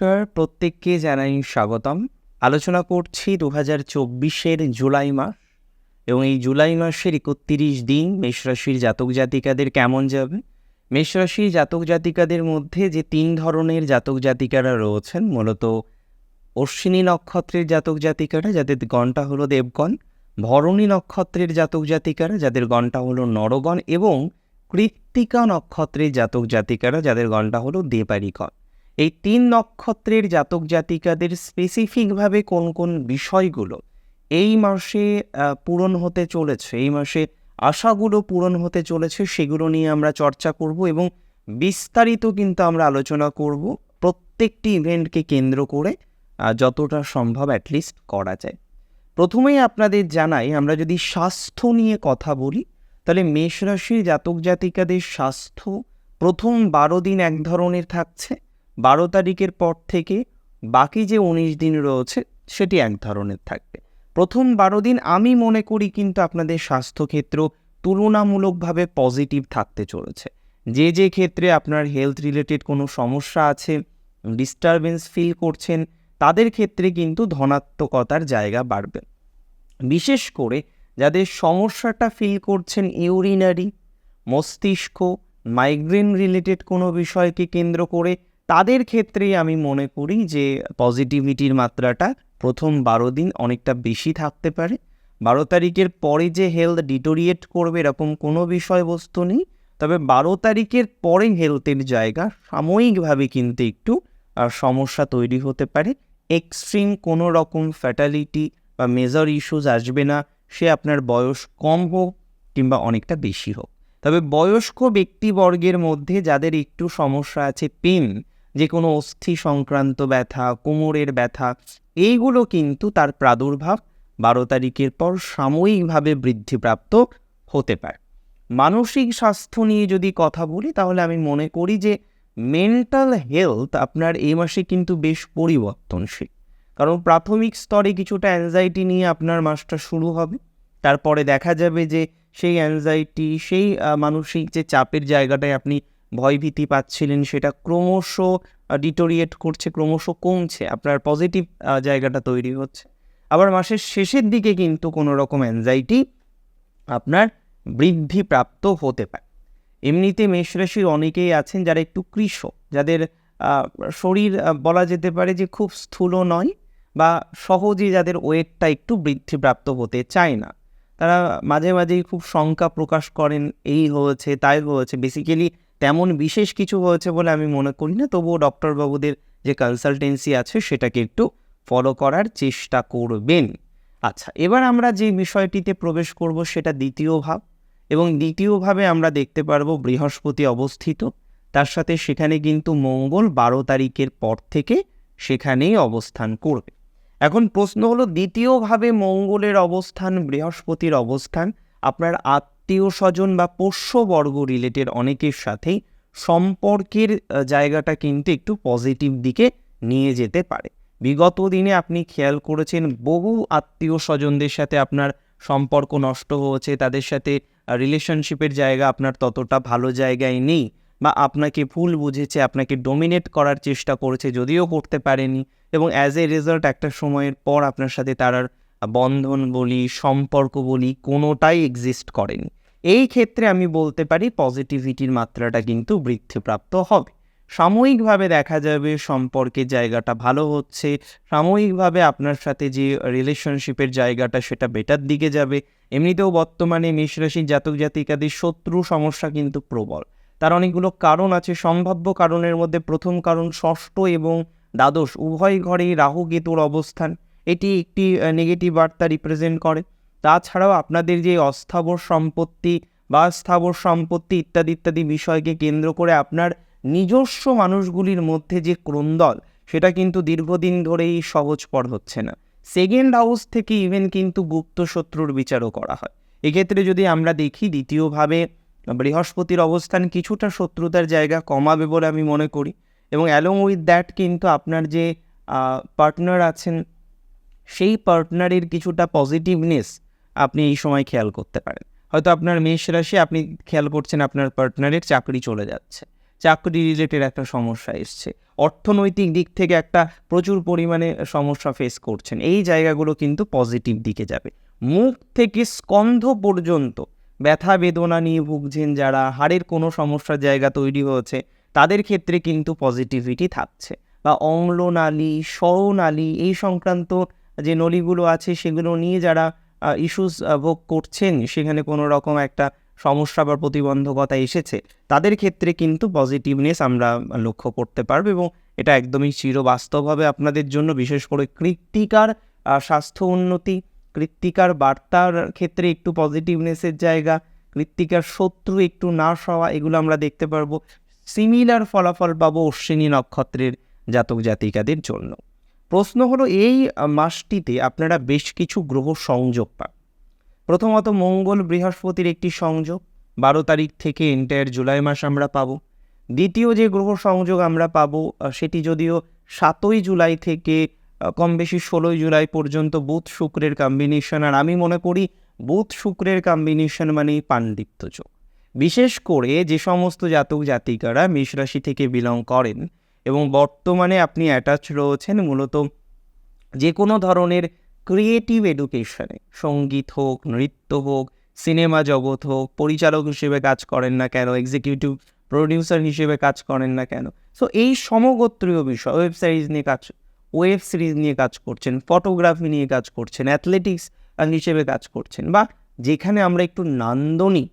নমস্কার, প্রত্যেককে জানাই স্বাগতম। আলোচনা করছি দু হাজার চব্বিশের জুলাই মাস এবং এই জুলাই মাসের একত্রিশ দিন মেষরাশির জাতক জাতিকাদের কেমন যাবে? মেষরাশির জাতক জাতিকাদের মধ্যে যে তিন ধরনের জাতক জাতিকারা রয়েছেন, মূলত অশ্বিনী নক্ষত্রের জাতক জাতিকারা, যাদের গণটা হলো দেবগণ, ভরণী নক্ষত্রের জাতক জাতিকারা, যাদের গণটা হলো নরগণ এবং কৃত্তিকা নক্ষত্রের জাতক জাতিকারা, যাদের গণটা হলো দেবারিগণ এই তিন নক্ষত্রের জাতক জাতিকাদের স্পেসিফিকভাবে কোন কোন বিষয়গুলো এই মাসে পূরণ হতে চলেছে, এই মাসে আশাগুলো পূরণ হতে চলেছে সেগুলো নিয়ে আমরা চর্চা করব এবং বিস্তারিত কিন্তু আমরা আলোচনা করব প্রত্যেকটি ইভেন্টকে কেন্দ্র করে যতটা সম্ভব অ্যাটলিস্ট করা যায়। প্রথমেই আপনাদের জানাই, আমরা যদি স্বাস্থ্য নিয়ে কথা বলি, তাহলে মেষ রাশির জাতক জাতিকাদের স্বাস্থ্য প্রথম বারো দিন এক ধরনের থাকছে। বারো তারিখের পর থেকে বাকি যে উনিশ দিন রয়েছে, সেটি এক ধরনের থাকবে। প্রথম বারো দিন আমি মনে করি কিন্তু আপনাদের স্বাস্থ্যক্ষেত্র তুলনামূলকভাবে পজিটিভ থাকতে চলেছে। যে যে ক্ষেত্রে আপনার হেলথ রিলেটেড কোনো সমস্যা আছে ডিস্টারবেন্স ফিল করছেন, তাদের ক্ষেত্রে কিন্তু ধনাত্মকতার জায়গা বাড়বে। বিশেষ করে যাদের সমস্যাটা ফিল করছেন ইউরিনারি মস্তিষ্ক মাইগ্রেন রিলেটেড কোনো বিষয়কে কেন্দ্র করে তাদের ক্ষেত্রেই আমি মনে করি যে পজিটিভিটির মাত্রাটা প্রথম বারো দিন অনেকটা বেশি থাকতে পারে। বারো তারিখের পরে যে হেলথ ডিটোরিয়েট করবে এরকম কোনো বিষয়বস্তু নেই। তবে বারো তারিখের পরে হেলথের জায়গা সাময়িকভাবে কিন্তু একটু সমস্যা তৈরি হতে পারে। এক্সট্রিম কোনো রকম ফ্যাটালিটি বা মেজর ইস্যুস আসবে না। সে আপনার বয়স কম হোক কিংবা অনেকটা বেশি হোক। তবে বয়স্ক ব্যক্তিবর্গের মধ্যে যাদের একটু সমস্যা আছে পেন যে কোনো অস্থি সংক্রান্ত ব্যথা, কোমরের ব্যথা, এইগুলো কিন্তু তার প্রাদুর্ভাব বারো তারিখের পর সাময়িকভাবে বৃদ্ধিপ্রাপ্ত হতে পারে। মানসিক স্বাস্থ্য নিয়ে যদি কথা বলি, তাহলে আমি মনে করি যে মেন্টাল হেলথ আপনার এই মাসে কিন্তু বেশ পরিবর্তনশীল। কারণ প্রাথমিক স্তরে কিছুটা অ্যাংজাইটি নিয়ে আপনার মাসটা শুরু হবে। তারপরে দেখা যাবে যে সেই অ্যাংজাইটি সেই মানসিক যে চাপের জায়গাটায় আপনি ভয়ভীতি পাচ্ছিলেন, সেটা ক্রমশ ডিটোরিয়েট করছে, ক্রমশ কমছে। আপনার পজিটিভ জায়গাটা তৈরি হচ্ছে। আবার মাসের শেষের দিকে কিন্তু কোনো রকম অ্যাংজাইটি আপনার বৃদ্ধিপ্রাপ্ত হতে পারে। এমনিতে মেষরাশির অনেকেই আছেন যারা একটু কৃষ যাদের শরীর বলা যেতে পারে যে খুব স্থূল নয় বা সহজেই যাদের ওয়েটটা একটু বৃদ্ধিপ্রাপ্ত হতে চায় না। তারা মাঝে মাঝেই খুব শঙ্কা প্রকাশ করেন, এই হয়েছে, তাই হয়েছে। বেসিক্যালি তেমন বিশেষ কিছু হয়েছে বলে আমি মনে করি না। তবুও ডক্টরবাবুদের যে কনসালটেন্সি আছে, সেটাকে একটু ফলো করার চেষ্টা করবেন। আচ্ছা এবার আমরা যে বিষয়টিতে প্রবেশ করব, সেটা দ্বিতীয় ভাব। এবং দ্বিতীয়ভাবে আমরা দেখতে পারব বৃহস্পতি অবস্থিত। তার সাথে সেখানে কিন্তু মঙ্গল বারো তারিখের পর থেকে সেখানেই অবস্থান করবে। এখন প্রশ্ন হলো দ্বিতীয়ভাবে মঙ্গলের অবস্থান, বৃহস্পতির অবস্থান, আপনার আত্মীয় স্বজন বা পোষ্যবর্গ রিলেটেড অনেকের সাথেই সম্পর্কের জায়গাটা কিন্তু একটু পজিটিভ দিকে নিয়ে যেতে পারে। বিগত দিনে আপনি খেয়াল করেছেন বহু আত্মীয় স্বজনদের সাথে আপনার সম্পর্ক নষ্ট হয়েছে, তাদের সাথে রিলেশনশিপের জায়গা আপনার ততটা ভালো জায়গায় নেই বা আপনাকে ভুল বুঝেছে, আপনাকে ডোমিনেট করার চেষ্টা করেছে, যদিও করতে পারেনি এবং অ্যাজ এ রেজাল্ট একটা সময়ের পর আপনার সাথে তার বন্ধন বলি, সম্পর্ক বলি কোনোটাই এক্সিস্ট করেনি। এই ক্ষেত্রে আমি বলতে পারি পজিটিভিটির মাত্রাটা কিন্তু বৃদ্ধিপ্রাপ্ত হবে। সাময়িকভাবে দেখা যাবে সম্পর্কের জায়গাটা ভালো হচ্ছে, সাময়িকভাবে আপনার সাথে যে রিলেশনশিপের জায়গাটা সেটা বেটার দিকে যাবে। এমনিতেও বর্তমানে মেষরাশির জাতক জাতিকাদের শত্রু সমস্যা কিন্তু প্রবল। তার অনেকগুলো কারণ আছে, সম্ভাব্য কারণের মধ্যে প্রথম কারণ ষষ্ঠ এবং দ্বাদশ। উভয় ঘরেই রাহু কেতুর অবস্থান। এটি একটি নেগেটিভ বার্তা রিপ্রেজেন্ট করে। তাছাড়াও আপনাদের যে অস্থাবর সম্পত্তি বা স্থাবর সম্পত্তি ইত্যাদি ইত্যাদি বিষয়কে কেন্দ্র করে আপনার নিজস্ব মানুষগুলির মধ্যে যে ক্রন্দল, সেটা কিন্তু দীর্ঘদিন ধরেই সহজপর হচ্ছে না। সেকেন্ড হাউস থেকে ইভেন কিন্তু গুপ্ত শত্রুর বিচারও করা হয়। এক্ষেত্রে যদি আমরা দেখি, দ্বিতীয়ভাবে বৃহস্পতির অবস্থান কিছুটা শত্রুতার জায়গা কমাবে বলে আমি মনে করি এবং অ্যালং উইথ দ্যাট কিন্তু আপনার যে পার্টনার আছেন, সেই পার্টনারের কিছুটা পজিটিভনেস আপনি এই সময় খেয়াল করতে পারেন। হয়তো আপনার মেষ রাশি, আপনি খেয়াল করছেন আপনার পার্টনারের চাকরি চলে যাচ্ছে। চাকরি রিলেটেড একটা সমস্যা এসছে। অর্থনৈতিক দিক থেকে একটা প্রচুর পরিমাণে সমস্যা ফেস করছেন। এই জায়গাগুলো কিন্তু পজিটিভ দিকে যাবে। মুখ থেকে স্কন্ধ পর্যন্ত ব্যথা বেদনা নিয়ে ভুগছেন যারা, হাড়ের কোনো সমস্যার জায়গা তৈরি হয়েছে, তাদের ক্ষেত্রে কিন্তু পজিটিভিটি থাকছে। বা অম্লনালী স্বরনালী এই সংক্রান্ত যে নলিগুলো আছে, সেগুলো নিয়ে যারা ইস্যুস ভোগ করছেন, সেখানে কোনো রকম একটা সমস্যা বা প্রতিবন্ধকতা এসেছে, তাদের ক্ষেত্রে কিন্তু পজিটিভনেস আমরা লক্ষ্য করতে পারব এবং এটা একদমই চিরবাস্তব হবে আপনাদের জন্য, বিশেষ করে কৃত্তিকার স্বাস্থ্য উন্নতি, কৃত্তিকার বার্তার ক্ষেত্রে একটু পজিটিভনেসের জায়গা, কৃত্তিকার শত্রু একটু নাশ হওয়া, এগুলো আমরা দেখতে পারব। সিমিলার ফলাফল পাবো অশ্বিনী নক্ষত্রের জাতক জাতিকাদের জন্য। প্রশ্ন হলো, এই মাসটিতে আপনারা বেশ কিছু গ্রহ সংযোগ পান। প্রথমত মঙ্গল বৃহস্পতির একটি সংযোগ, বারো তারিখ থেকে এন্টায়ার জুলাই মাস আমরা পাবো। দ্বিতীয় যে গ্রহ সংযোগ আমরা পাবো সেটি যদিও সাতই জুলাই থেকে কম বেশি ষোলোই জুলাই পর্যন্ত বুধ শুক্রের কম্বিনেশন আর আমি মনে করি বুধ শুক্রের কম্বিনেশন মানেই পাণ্ডিত্য যোগ। বিশেষ করে যে সমস্ত জাতক জাতিকারা মেষ রাশি থেকে বিলং করেন এবং বর্তমানে আপনি অ্যাটাচ রয়েছেন মূলত যে কোনো ধরনের ক্রিয়েটিভ এডুকেশনে সংগীত হোক, নৃত্য হোক সিনেমা জগৎ হোক, পরিচালক হিসেবে কাজ করেন না কেন এক্সিকিউটিভ প্রডিউসার হিসেবে কাজ করেন না কেন। সো এই সমগোত্রীয় বিষয় ওয়েব সিরিজ নিয়ে কাজ ওয়েব সিরিজ নিয়ে কাজ করছেন ফটোগ্রাফি নিয়ে কাজ করছেন অ্যাথলেটিক্স হিসেবে কাজ করছেন বা যেখানে আমরা একটু নান্দনিক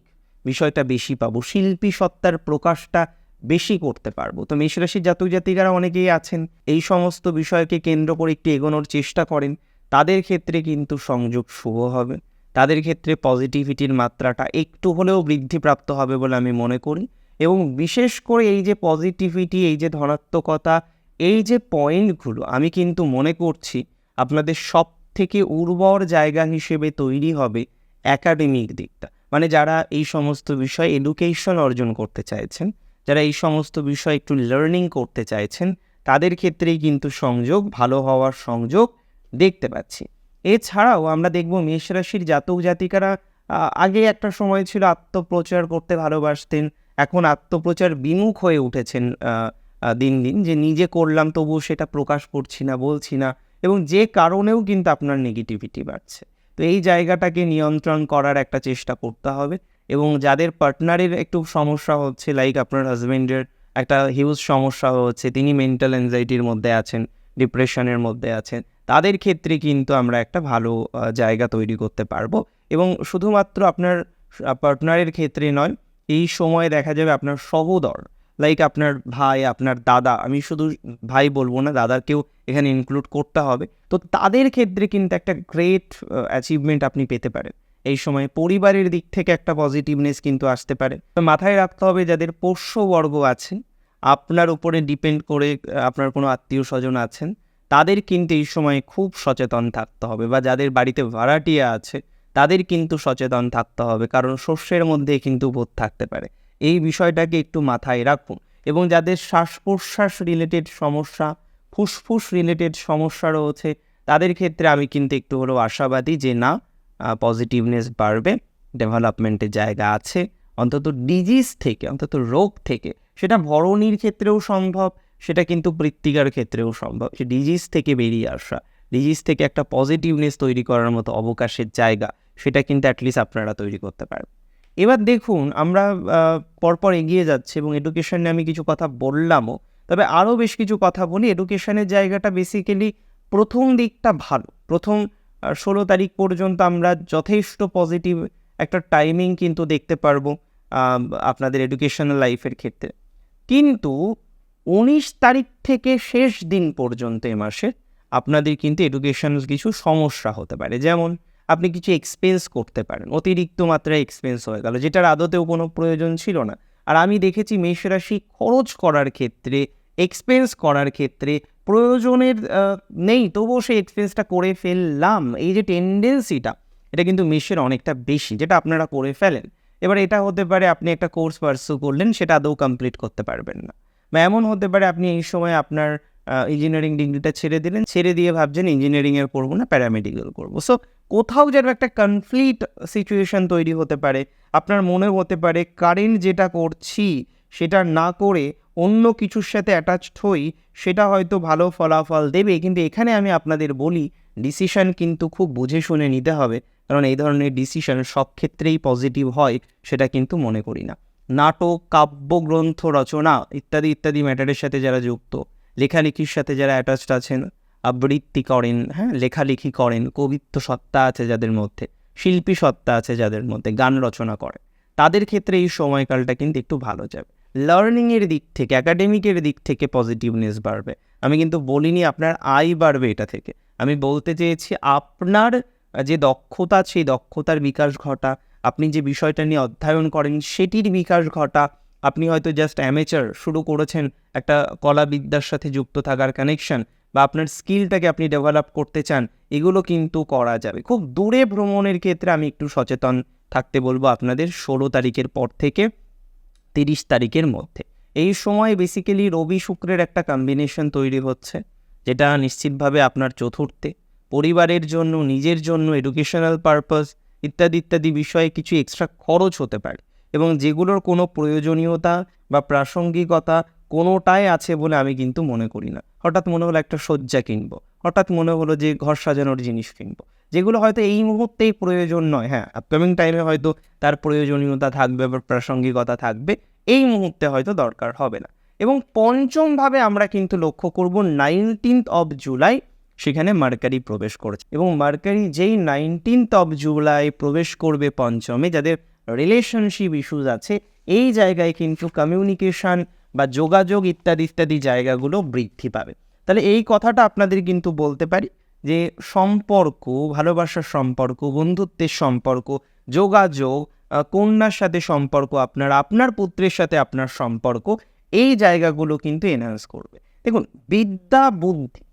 বিষয়টা বেশি পাবো। শিল্পী সত্তার প্রকাশটা বেশি করতে পারব। তো মেষরাশির জাতক জাতিকারা অনেকেই আছেন, এই সমস্ত বিষয়কে কেন্দ্র করে একটু এগোনোর চেষ্টা করেন। তাদের ক্ষেত্রে কিন্তু সংযোগ শুভ হবে। তাদের ক্ষেত্রে পজিটিভিটির মাত্রাটা একটু হলেও বৃদ্ধিপ্রাপ্ত হবে বলে আমি মনে করি। এবং বিশেষ করে এই যে পজিটিভিটি এই যে ধনাত্মকতা, এই যে পয়েন্টগুলো আমি কিন্তু মনে করছি আপনাদের সব থেকে উর্বর জায়গা হিসেবে তৈরি হবে একাডেমিক দিকটা। মানে যারা এই সমস্ত বিষয়ে এডুকেশন অর্জন করতে চাইছেন যারা এই সমস্ত বিষয় একটু লার্নিং করতে চাইছেন, তাদের ক্ষেত্রেই কিন্তু সংযোগ, ভালো হওয়ার সংযোগ দেখতে পাচ্ছি। এছাড়াও আমরা দেখব মেষ রাশির জাতক জাতিকারা আগে একটা সময় ছিল আত্মপ্রচার করতে ভালোবাসতেন, এখন আত্মপ্রচার বিমুখ হয়ে উঠেছেন দিন দিন। যে নিজে করলাম তবুও সেটা প্রকাশ করছি না, বলছি না এবং যে কারণেও কিন্তু আপনার নেগেটিভিটি বাড়ছে। তো এই জায়গাটাকে নিয়ন্ত্রণ করার একটা চেষ্টা করতে হবে। এবং যাদের পার্টনারের একটু সমস্যা হচ্ছে লাইক আপনার হাজব্যান্ডের একটা হিউজ সমস্যা হচ্ছে, তিনি মেন্টাল অ্যাংজাইটির মধ্যে আছেন ডিপ্রেশনের মধ্যে আছেন, তাদের ক্ষেত্রে কিন্তু আমরা একটা ভালো জায়গা তৈরি করতে পারব। এবং শুধুমাত্র আপনার পার্টনারের ক্ষেত্রে নয়, এই সময় দেখা যাবে আপনার সহোদর লাইক আপনার ভাই, আপনার দাদা, আমি শুধু ভাই বলব না, দাদাকেও এখানে ইনক্লুড করতে হবে। তো তাদের ক্ষেত্রে কিন্তু একটা গ্রেট অ্যাচিভমেন্ট আপনি পেতে পারেন। এই সময় পরিবারের দিক থেকে একটা পজিটিভনেস কিন্তু আসতে পারে। তো মাথায় রাখতে হবে যাদের পোষ্যবর্গ আছে আপনার উপরে ডিপেন্ড করে আপনার কোনো আত্মীয় স্বজন আছেন, তাদের কিন্তু এই সময় খুব সচেতন থাকতে হবে বা যাদের বাড়িতে ভাড়াটিয়া আছে, তাদের কিন্তু সচেতন থাকতে হবে, কারণ শস্যের মধ্যে কিন্তু বোধ থাকতে পারে। এই বিষয়টাকে একটু মাথায় রাখুন এবং যাদের শ্বাস প্রশ্বাস রিলেটেড সমস্যা, ফুসফুস রিলেটেড সমস্যা রয়েছে, তাদের ক্ষেত্রে আমি কিন্তু একটু হলেও আশাবাদী যে না পজিটিভনেস বাড়বে ডেভেলপমেন্টের জায়গা আছে, অন্তত ডিজিজ থেকে, অন্তত রোগ থেকে, সেটা ভরণীর ক্ষেত্রেও সম্ভব, সেটা কিন্তু বৃত্তিকার ক্ষেত্রেও সম্ভব, সে ডিজিজ থেকে বেরিয়ে আসা ডিজিজ থেকে একটা পজিটিভনেস তৈরি করার মতো অবকাশের জায়গা, সেটা কিন্তু অ্যাটলিস্ট আপনারা তৈরি করতে পারবেন। এবার দেখুন, আমরা পরপর এগিয়ে যাচ্ছি এবং এডুকেশন নিয়ে আমি কিছু কথা বললামও, তবে আরও বেশ কিছু কথা বলি এডুকেশনের জায়গাটা বেসিক্যালি প্রথম দিকটা ভালো, প্রথম ষোলো তারিখ পর্যন্ত আমরা যথেষ্ট পজিটিভ একটা টাইমিং কিন্তু দেখতে পারব আপনাদের এডুকেশনাল লাইফের ক্ষেত্রে। কিন্তু উনিশ তারিখ থেকে শেষ দিন পর্যন্ত এ মাসে আপনাদের কিন্তু এডুকেশনাল কিছু সমস্যা হতে পারে। যেমন আপনি কিছু এক্সপেন্স করতে পারেন, অতিরিক্ত মাত্রায় এক্সপেন্স হয়ে গেল, যেটার আদতেও কোনো প্রয়োজন ছিল না। আর আমি দেখেছি মেষ রাশি খরচ করার ক্ষেত্রে এক্সপেন্স করার ক্ষেত্রে প্রয়োজনের নেই। তবুও সেই এক্সপিরিয়েন্সটা করে ফেললাম। এই যে টেন্ডেন্সিটা এটা কিন্তু মেষের অনেকটা বেশি, যেটা আপনারা করে ফেলেন। এবার এটা হতে পারে আপনি একটা কোর্স পার্সু করলেন, সেটা আদৌ কমপ্লিট করতে পারবেন না। বা এমন হতে পারে আপনি এই সময় আপনার ইঞ্জিনিয়ারিং ডিগ্রিটা ছেড়ে দিলেন, ছেড়ে দিয়ে ভাবছেন ইঞ্জিনিয়ারিংয়ের করব না প্যারামেডিক্যাল করব। সো কোথাও যেন একটা কনফ্লিক্ট সিচুয়েশন তৈরি হতে পারে। আপনার মনে হতে পারে কারেন্ট যেটা করছি সেটা না করে অন্য কিছুর সাথে অ্যাটাচড হই, সেটা হয়তো ভালো ফলাফল দেবে। কিন্তু এখানে আমি আপনাদের বলি ডিসিশন কিন্তু খুব বুঝে শুনে নিতে হবে। কারণ এই ধরনের ডিসিশন সব ক্ষেত্রেই পজিটিভ হয়, সেটা কিন্তু মনে করি না। নাটক কাব্যগ্রন্থ রচনা ইত্যাদি ইত্যাদি ম্যাটারের সাথে যারা যুক্ত, লেখালেখির সাথে যারা অ্যাটাচড আছেন, আবৃত্তি করেন হ্যাঁ লেখালেখি করেন, কবিত্ব সত্তা আছে যাদের মধ্যে, শিল্পী সত্তা আছে যাদের মধ্যে, গান রচনা করে, তাদের ক্ষেত্রে এই সময়কালটা কিন্তু একটু ভালো যাবে। লার্নিংয়ের দিক থেকে অ্যাকাডেমিকের দিক থেকে পজিটিভনেস বাড়বে। আমি কিন্তু বলিনি আপনার আয় বাড়বে এটা থেকে। আমি বলতে চেয়েছি আপনার যে দক্ষতা, সেই দক্ষতার বিকাশ ঘটা, আপনি যে বিষয়টা নিয়ে অধ্যয়ন করেন, সেটির বিকাশ ঘটা, আপনি হয়তো জাস্ট অ্যামেচার শুরু করেছেন একটা কলাবিদ্যার সাথে যুক্ত থাকার কানেকশন বা আপনার স্কিলটাকে আপনি ডেভেলপ করতে চান, এগুলো কিন্তু করা যাবে। খুব দূরে ভ্রমণের ক্ষেত্রে আমি একটু সচেতন থাকতে বলব আপনাদের, ষোলো তারিখের পর থেকে। তিরিশ তারিখের মধ্যে। এই সময় বেসিক্যালি রবি শুক্রের একটা কম্বিনেশন তৈরি হচ্ছে, যেটা নিশ্চিতভাবে আপনার চতুর্থে। পরিবারের জন্য, নিজের জন্য এডুকেশনাল পারপাস ইত্যাদি ইত্যাদি বিষয়ে কিছু এক্সট্রা খরচ হতে পারে। এবং যেগুলোর কোনো প্রয়োজনীয়তা বা প্রাসঙ্গিকতা কোনোটাই আছে বলে আমি কিন্তু মনে করি না। হঠাৎ মনে হলো একটা শয্যা কিনবো, হঠাৎ মনে হলো যে ঘর সাজানোর জিনিস কিনবো। যেগুলো হয়তো এই মুহূর্তেই প্রয়োজন নয় হ্যাঁ আপকামিং টাইমে হয়তো তার প্রয়োজনীয়তা থাকবে বা প্রাসঙ্গিকতা থাকবে, এই মুহূর্তে হয়তো দরকার হবে না। এবং পঞ্চমভাবে আমরা কিন্তু লক্ষ্য করব নাইনটিন্থ অফ জুলাই সেখানে মার্কারি প্রবেশ করেছে। এবং মার্কারি যেই নাইনটিন্থ অফ জুলাই প্রবেশ করবে পঞ্চমে, যাদের রিলেশনশিপ ইস্যুজ আছে, এই জায়গায় কিন্তু কমিউনিকেশন বা যোগাযোগ ইত্যাদি ইত্যাদি জায়গাগুলো বৃদ্ধি পাবে। তাহলে এই কথাটা আপনাদের কিন্তু বলতে পারি। যে সম্পর্ক ভালোবাসার সম্পর্ক, বন্ধুত্বের সম্পর্ক, যোগাযোগ কন্যার সাথে সম্পর্ক, আপনার আপনার পুত্রের সাথে আপনার সম্পর্ক, এই জায়গাগুলো কিন্তু এনহান্স করবে। দেখুন, বিদ্যা, বুদ্ধি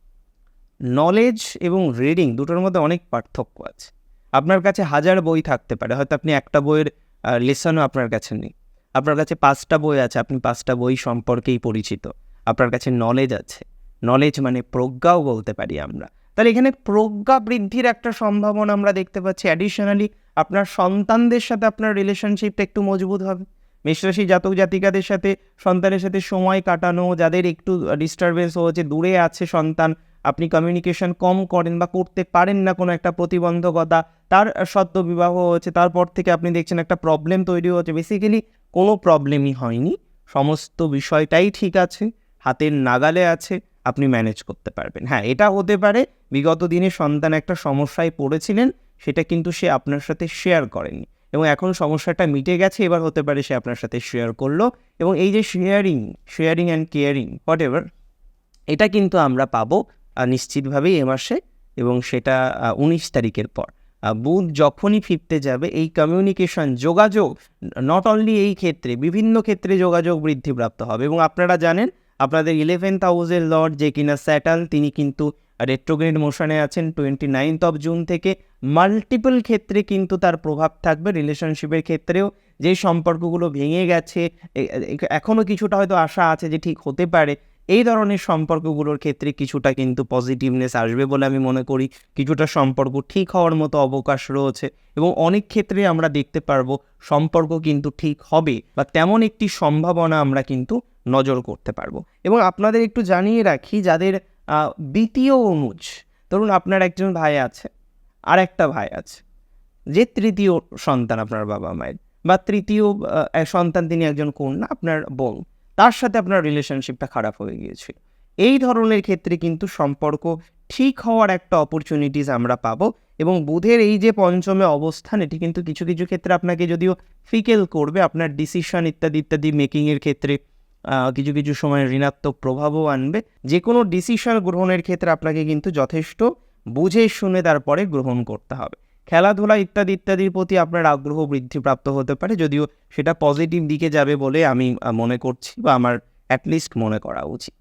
নলেজ এবং রিডিং দুটোর মধ্যে অনেক পার্থক্য আছে। আপনার কাছে হাজার বই থাকতে পারে, হয়তো আপনি একটা বইয়ের লেসনও আপনার কাছে নেই। আপনার কাছে পাঁচটা বই আছে, আপনি পাঁচটা বই সম্পর্কেই পরিচিত। আপনার কাছে নলেজ আছে। নলেজ মানে প্রজ্ঞাও বলতে পারি আমরা। তাহলে এখানে প্রজ্ঞা বৃদ্ধির একটা সম্ভাবনা আমরা দেখতে পাচ্ছি। অ্যাডিশনালি আপনার সন্তানদের সাথে আপনার রিলেশনশিপটা একটু মজবুত হবে। মেষরাশি জাতক জাতিকাদের সাথে, সন্তানের সাথে সময় কাটানো, যাদের একটু ডিস্টারবেন্স হয়েছে, দূরে আছে সন্তান, আপনি কমিউনিকেশন কম করেন বা করতে পারেন না কোনো একটা প্রতিবন্ধকতা, তার সদ্য বিবাহ হয়েছে, তারপর থেকে আপনি দেখছেন একটা প্রবলেম তৈরি হচ্ছে বেসিক্যালি কোনো প্রবলেমই হয়নি। সমস্ত বিষয়টাই ঠিক আছে, হাতের নাগালে আছে, আপনি ম্যানেজ করতে পারবেন। হ্যাঁ এটা হতে পারে বিগত দিনে সন্তান একটা সমস্যায় পড়েছিলেন, সেটা কিন্তু সে আপনার সাথে শেয়ার করেনি। এবং এখন সমস্যাটা মিটে গেছে, এবার হতে পারে সে আপনার সাথে শেয়ার করল। এবং এই যে sharing sharing and caring whatever এটা কিন্তু আমরা পাবো নিশ্চিতভাবেই এ মাসে এবং সেটা উনিশ তারিখের পর। বুধ যখনই ফিরতে যাবে, এই কমিউনিকেশন যোগাযোগ নট অনলি এই ক্ষেত্রে, বিভিন্ন ক্ষেত্রে যোগাযোগ বৃদ্ধিপ্রাপ্ত হবে। এবং আপনারা জানেন, আপনাদের ইলেভেন্থ হাউসের লর্ড যে কিনা স্যাটার্ন তিনি কিন্তু রেট্রোগ্রেড মোশনে আছেন টোয়েন্টি নাইনথ অফ জুন থেকে মাল্টিপল ক্ষেত্রে কিন্তু তার প্রভাব থাকবে রিলেশনশিপের ক্ষেত্রেও। যে সম্পর্কগুলো ভেঙে গেছে এখনও কিছুটা হয়তো আশা আছে যে ঠিক হতে পারে, এই ধরনের সম্পর্কগুলোর ক্ষেত্রে কিছুটা কিন্তু পজিটিভনেস আসবে বলে আমি মনে করি। কিছুটা সম্পর্ক ঠিক হওয়ার মতো অবকাশ রয়েছে এবং অনেক ক্ষেত্রে আমরা দেখতে পারব সম্পর্ক কিন্তু ঠিক হবে বা তেমন একটি সম্ভাবনা আমরা কিন্তু নজর করতে পারব। এবং আপনাদের একটু জানিয়ে রাখি, যাদের দ্বিতীয় অনুজ। ধরুন আপনার একজন ভাই আছে, আর একটা ভাই আছে, যে তৃতীয় সন্তান আপনার বাবা মায়ের, বা তৃতীয় সন্তান তিনি একজন কন্যা, আপনার বোন, তার সাথে আপনার রিলেশনশিপটা খারাপ হয়ে গিয়েছিল। এই ধরনের ক্ষেত্রে কিন্তু সম্পর্ক ঠিক হওয়ার একটা অপরচুনিটিস আমরা পাবো এবং বুধের এই যে পঞ্চমে অবস্থান, এটি কিন্তু কিছু কিছু ক্ষেত্রে আপনাকে যদিও ফিকেল করবে, আপনার ডিসিশন ইত্যাদি ইত্যাদি মেকিংয়ের ক্ষেত্রে কিছু কিছু সময় ঋণাত্মক প্রভাবও আনবে। যে কোনো ডিসিশন গ্রহণের ক্ষেত্রে আপনাকে কিন্তু যথেষ্ট বুঝে শুনে তারপরে গ্রহণ করতে হবে। খেলাধুলা ইত্যাদি ইত্যাদির প্রতি আপনার আগ্রহ বৃদ্ধিপ্রাপ্ত হতে পারে, যদিও সেটা পজিটিভ দিকে যাবে বলে আমি মনে করছি বা আমার অ্যাটলিস্ট মনে করা উচিত।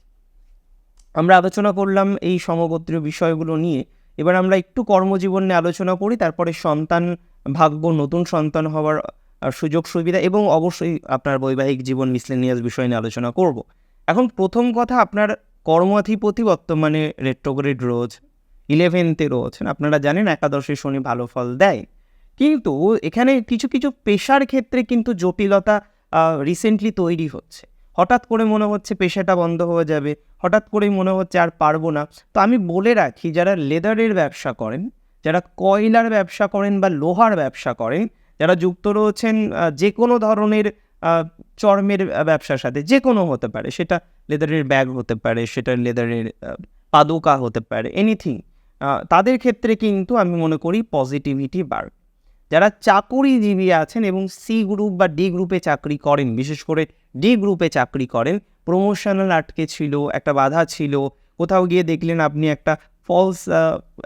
আমরা আলোচনা করলাম এই সমগোত্রীয় বিষয়গুলো নিয়ে। এবার আমরা একটু কর্মজীবন নিয়ে আলোচনা করি, তারপরে সন্তান ভাগ্য, নতুন সন্তান হওয়ার সুযোগ, সুবিধা এবং অবশ্যই আপনার বৈবাহিক জীবন মিসলেনিয়াস বিষয় নিয়ে আলোচনা করব। এখন প্রথম কথা, আপনার কর্মাধিপতি বর্তমানে রেট্রোগ্রেড রোজ ইলেভেন্থে রয়েছেন আপনারা জানেন একাদশী শনি ভালো ফল দেয়। কিন্তু এখানে কিছু কিছু পেশার ক্ষেত্রে কিন্তু জটিলতা রিসেন্টলি তৈরি হচ্ছে। হঠাৎ করে মনে হচ্ছে পেশাটা বন্ধ হয়ে যাবে, হঠাৎ করেই মনে হচ্ছে আর পারব না। তো আমি বলে রাখি, যারা লেদারের ব্যবসা করেন, যারা কয়লার ব্যবসা করেন বা লোহার ব্যবসা করেন যারা যুক্ত রয়েছেন যে কোনো ধরনের চর্মের ব্যবসার সাথে যে কোনো হতে পারে, সেটা লেদারের ব্যাগ হতে পারে, সেটা লেদারের পাদুকা হতে পারে এনিথিং তাদের ক্ষেত্রে কিন্তু আমি মনে করি পজিটিভিটি বাড়বে যারা চাকুরিজীবী আছেন এবং সি গ্রুপ বা ডি গ্রুপে চাকরি করেন, বিশেষ করে ডি গ্রুপে চাকরি করেন প্রমোশনাল আটকে ছিল, একটা বাধা ছিল, কোথাও গিয়ে দেখলেন আপনি একটা ফলস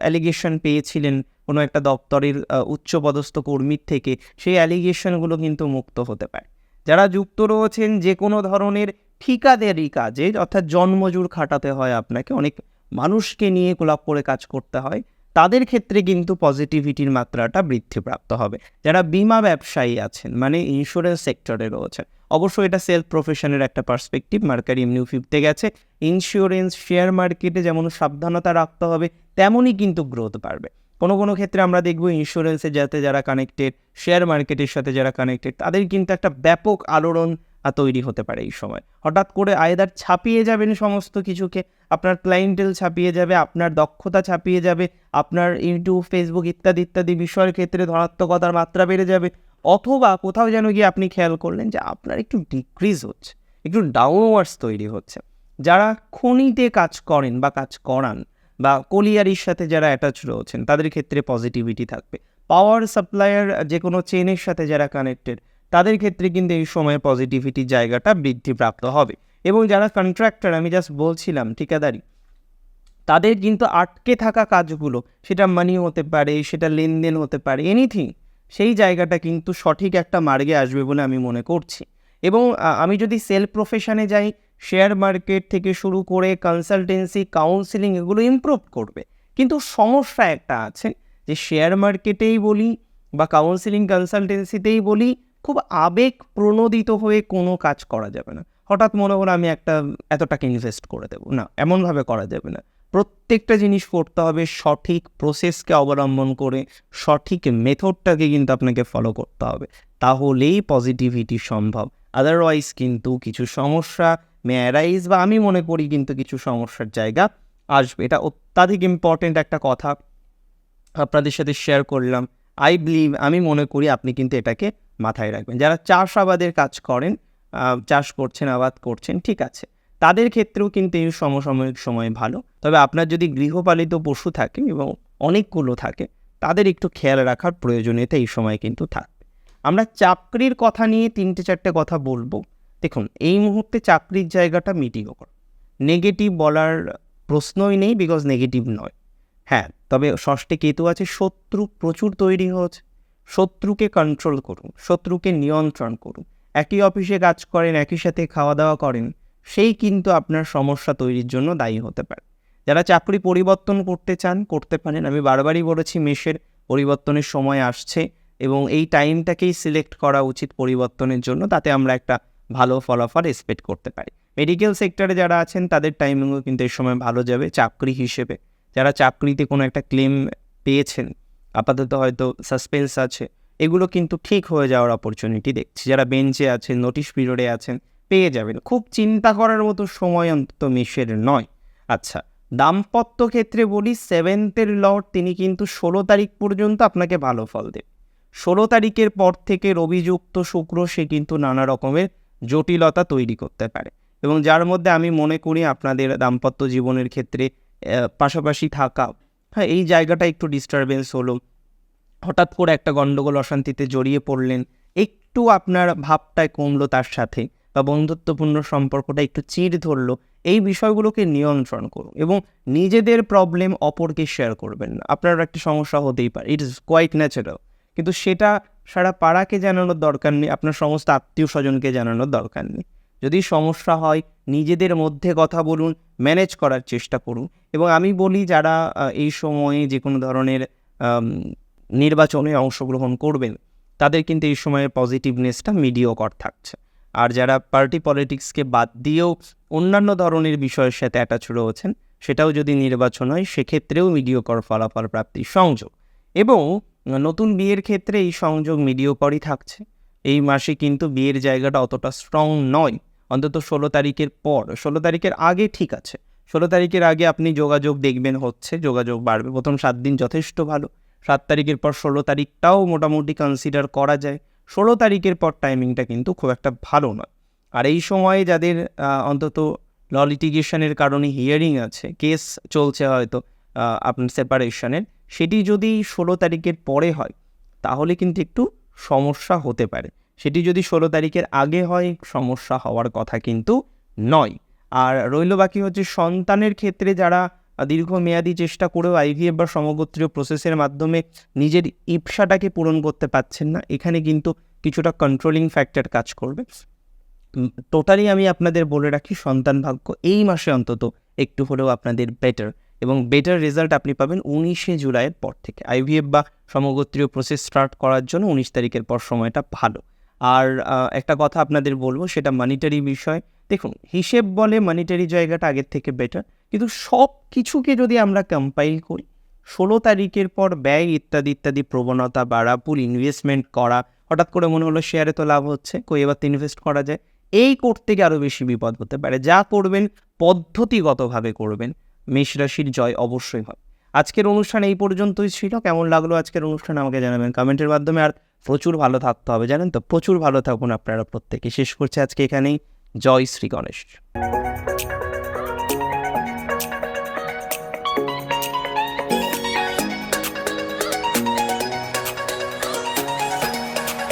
অ্যালিগেশন পেয়েছিলেন কোনো একটা দপ্তরের উচ্চপদস্থ কর্মীর থেকে সেই অ্যালিগেশনগুলো কিন্তু মুক্ত হতে পারে। যারা যুক্ত রয়েছেন যে কোনো ধরনের ঠিকাদারি কাজে অর্থাৎ জন্মজুর খাটাতে হয় আপনাকে, অনেক মানুষকে নিয়ে কোলাপ করে কাজ করতে হয়, তাদের ক্ষেত্রে কিন্তু পজিটিভিটির মাত্রাটা বৃদ্ধিপ্রাপ্ত হবে। যারা বিমা ব্যবসায়ী আছেন মানে ইন্স্যুরেন্স সেক্টরে রয়েছেন অবশ্যই এটা সেলফ প্রফেশনের একটা পার্সপেক্টিভ মার্কারি এমনি ফিফতে গেছে। ইন্স্যুরেন্স শেয়ার মার্কেটে যেমন সাবধানতা রাখতে হবে, তেমনই কিন্তু গ্রোথ বাড়বে। কোনো কোনো ক্ষেত্রে আমরা দেখব ইন্স্যুরেন্সের যাতে যারা কানেক্টেড শেয়ার মার্কেটের সাথে যারা কানেক্টেড তাদের কিন্তু একটা ব্যাপক আলোড়ন তৈরি হতে পারে এই সময়। হঠাৎ করে আয়দার ছাপিয়ে যাবেন সমস্ত কিছুকে, আপনার ক্লায়েন্টেল ছাপিয়ে যাবে, আপনার দক্ষতা ছাপিয়ে যাবে, আপনার ইউটিউব ফেসবুক ইত্যাদি ইত্যাদি বিষয়ের ক্ষেত্রে ধনাত্মকতার মাত্রা বেড়ে যাবে, অথবা কোথাও যেন গিয়ে আপনি খেয়াল করলেন যে আপনার একটু ডিক্রিজ হচ্ছে, একটু ডাউনওয়ার্ডস তৈরি হচ্ছে। যারা খনিতে কাজ করেন বা কাজ করান বা কোলিয়ারির সাথে যারা অ্যাটাচ রয়েছেন, তাদের ক্ষেত্রে পজিটিভিটি থাকবে। পাওয়ার সাপ্লায়ার যে কোনো চেনের সাথে যারা কানেক্টেড তাদের ক্ষেত্রে কিন্তু এই সময় পজিটিভিটির জায়গাটা বৃদ্ধিপ্রাপ্ত হবে। এবং যারা কন্ট্রাক্টর আমি জাস্ট বলছিলাম, ঠিকাদারি, তাদের কিন্তু আটকে থাকা কাজগুলো, সেটা মানি হতে পারে, সেটা লেনদেন হতে পারে এনিথিং সেই জায়গাটা কিন্তু সঠিক একটা মার্গে আসবে বলে আমি মনে করছি। এবং আমি যদি সেলফ প্রফেশনে যাই শেয়ার মার্কেট থেকে শুরু করে কনসালটেন্সি কাউন্সিলিং এগুলো ইমপ্রুভ করবে। কিন্তু সমস্যা একটা আছে যে শেয়ার মার্কেটেই বলি বা কাউন্সিলিং কনসালটেন্সিতেই বলি, খুব আবেগ প্রণোদিত হয়ে কোনো কাজ করা যাবে না। হঠাৎ মনে হলো আমি একটা এত টাকা ইনভেস্ট করে দেবো। না, এমনভাবে করা যাবে না। প্রত্যেকটা জিনিস করতে হবে সঠিক প্রসেসকে অবলম্বন করে, সঠিক মেথডটাকে কিন্তু আপনাকে ফলো করতে হবে। তাহলেই পজিটিভিটি সম্ভব। আদারওয়াইজ কিন্তু কিছু সমস্যা মে অ্যারাইজ বা আমি মনে করি কিন্তু কিছু সমস্যার জায়গা আসবে। এটা অত্যাধিক ইম্পর্টেন্ট একটা কথা আপনাদের সাথে শেয়ার করলাম। আই বিলিভ আমি মনে করি আপনি কিন্তু এটাকে মাথায় রাখবেন। যারা চাষাবাদের কাজ করেন চাষ করছেন, আবাদ করছেন, ঠিক আছে। তাদের ক্ষেত্রেও কিন্তু এই সমসাময়িক সময় ভালো। তবে আপনার যদি গৃহপালিত পশু থাকে এবং অনেকগুলো থাকে, তাদের একটু খেয়াল রাখার প্রয়োজনীয়তা এই সময় কিন্তু থাকবে আমরা চাকরির কথা নিয়ে তিনটে চারটে কথা বলব। দেখুন, এই মুহূর্তে চাকরির জায়গাটা মিটিও নেগেটিভ বলার প্রশ্নই নেই বিকজ নেগেটিভ নয়। হ্যাঁ তবে ষষ্ঠে কেতু আছে, শত্রু প্রচুর তৈরি হচ্ছে শত্রুকে কন্ট্রোল করুন, শত্রুকে নিয়ন্ত্রণ করুন। একই অফিসে কাজ করেন, একই সাথে খাওয়া দাওয়া করেন, সেই কিন্তু আপনার সমস্যা তৈরির জন্য দায়ী হতে পারে। যারা চাকরি পরিবর্তন করতে চান, করতে পারেন। আমি বারবারই বলেছি মেষের পরিবর্তনের সময় আসছে। এবং এই টাইমটাকেই সিলেক্ট করা উচিত পরিবর্তনের জন্য, তাতে আমরা একটা ভালো ফলাফল এক্সপেক্ট করতে পারি। মেডিকেল সেক্টরে যারা আছেন, তাদের টাইমিংও কিন্তু এই সময় ভালো যাবে। চাকরি হিসেবে যারা চাকরিতে কোনো একটা ক্লেম পেয়েছেন, আপাতত হয়তো সাসপেন্স আছে, এগুলো কিন্তু ঠিক হয়ে যাওয়ার অপরচুনিটি দেখছি। যারা বেঞ্চে আছেন, নোটিশ পিরিয়ডে আছেন, পেয়ে যাবেন। খুব চিন্তা করার মতো সময় অন্তত মেষের নয়। আচ্ছা দাম্পত্য ক্ষেত্রে বলি সেভেন্থের লর্ড, তিনি কিন্তু ষোলো তারিখ পর্যন্ত আপনাকে ভালো ফল দেবে। ষোলো তারিখের পর থেকে রবিযুক্ত শুক্র সে কিন্তু নানা রকমের জটিলতা তৈরি করতে পারে। এবং যার মধ্যে আমি মনে করি আপনাদের দাম্পত্য জীবনের ক্ষেত্রে পাশাপাশি থাকা হ্যাঁ এই জায়গাটা একটু ডিস্টারবেন্স হলো। হঠাৎ করে একটা গণ্ডগোল অশান্তিতে জড়িয়ে পড়লেন, একটু আপনার ভাবটায় কমলো তার সাথে বা বন্ধুত্বপূর্ণ সম্পর্কটা একটু চিড় ধরলো, এই বিষয়গুলোকে নিয়ন্ত্রণ করুন এবং নিজেদের প্রবলেম অপরকে শেয়ার করবেন না। আপনার একটা সমস্যা হতেই পারে ইট ইজ কোয়াইট ন্যাচারাল কিন্তু সেটা সারা পাড়াকে জানানোর দরকার নেই, আপনার সমস্ত আত্মীয় স্বজনকে জানানোর দরকার নেই। যদি সমস্যা হয়, নিজেদের মধ্যে কথা বলুন, ম্যানেজ করার চেষ্টা করুন। এবং আমি বলি যারা এই সময়ে যে কোনো ধরনের নির্বাচনে অংশগ্রহণ করবেন, তাদের কিন্তু এই সময়ে পজিটিভনেসটা মিডিওকর থাকছে। আর যারা পার্টি পলিটিক্সকে বাদ দিয়েও অন্যান্য ধরনের বিষয়ের সাথে অ্যাটাচ রয়েছেন, সেটাও যদি নির্বাচন হয়, সেক্ষেত্রেও মিডিওকর ফলাফল প্রাপ্তির সংযোগ। এবং নতুন বিয়ের ক্ষেত্রে এই সংযোগ মিডিওকরই থাকছে। এই মাসে কিন্তু বিয়ের জায়গাটা অতটা স্ট্রং নয়। অন্তত ষোলো তারিখের পর। ষোলো তারিখের আগে ঠিক আছে। ষোলো তারিখের আগে আপনি যোগাযোগ দেখবেন হচ্ছে, যোগাযোগ বাড়বে। প্রথম সাত দিন যথেষ্ট ভালো। সাত তারিখের পর ষোলো তারিখটাও মোটামুটি কনসিডার করা যায়। ষোলো তারিখের পর টাইমিংটা কিন্তু খুব একটা ভালো নয়। আর এই সময়ে যাদের অন্তত ল লিটিগেশনের কারণে হিয়ারিং আছে কেস চলছে হয়তো আপনার সেপারেশনের সেটি যদি ষোলো তারিখের পরে হয়, তাহলে কিন্তু একটু সমস্যা হতে পারে। সেটি যদি ষোলো তারিখের আগে হয়, সমস্যা হওয়ার কথা কিন্তু নয়। আর রইল বাকি হচ্ছে সন্তানের ক্ষেত্রে যারা দীর্ঘমেয়াদী চেষ্টা করেও আইভিএফ বা সমগোত্রীয় প্রসেসের মাধ্যমে নিজের ইপসাটাকে পূরণ করতে পারছেন না, এখানে কিন্তু কিছুটা কন্ট্রোলিং ফ্যাক্টর কাজ করবে। টোটালি আমি আপনাদের বলে রাখি, সন্তান ভাগ্য এই মাসে অন্তত একটু হলেও আপনাদের বেটার এবং বেটার রেজাল্ট আপনি পাবেন উনিশে জুলাইয়ের পর থেকে। আইভিএফ বা সমগোত্রীয় প্রসেস স্টার্ট করার জন্য উনিশ তারিখের পর সময়টা ভালো। আর একটা কথা আপনাদের বলব, সেটা মানিটারি বিষয়। দেখুন, হিসেব বলে মানিটারি জায়গাটা আগের থেকে বেটার কিন্তু সব কিছুকে যদি আমরা কম্পাইল করি, ষোলো তারিখের পর ব্যয় ইত্যাদি ইত্যাদি প্রবণতা বাড়া, পুর ইনভেস্টমেন্ট করা, হঠাৎ করে মনে হলো শেয়ারে তো লাভ হচ্ছে, কই এবার তো ইনভেস্ট করা যায়, এই করতে গিয়ে আরও বেশি বিপদ হতে পারে। যা করবেন পদ্ধতিগতভাবে করবেন মেষ রাশির জয় অবশ্যই হয়। আজকের অনুষ্ঠান এই পর্যন্তই ছিল। কেমন লাগল আজকের অনুষ্ঠান আমাকে জানাবেন কমেন্টের মাধ্যমে। আর প্রচুর ভালো থাকতে হবে, জানেন তো? প্রচুর ভালো থাকুন আপনারা প্রত্যেকে। শেষ করছে আজকে এখানেই। জয় শ্রী গণেশ।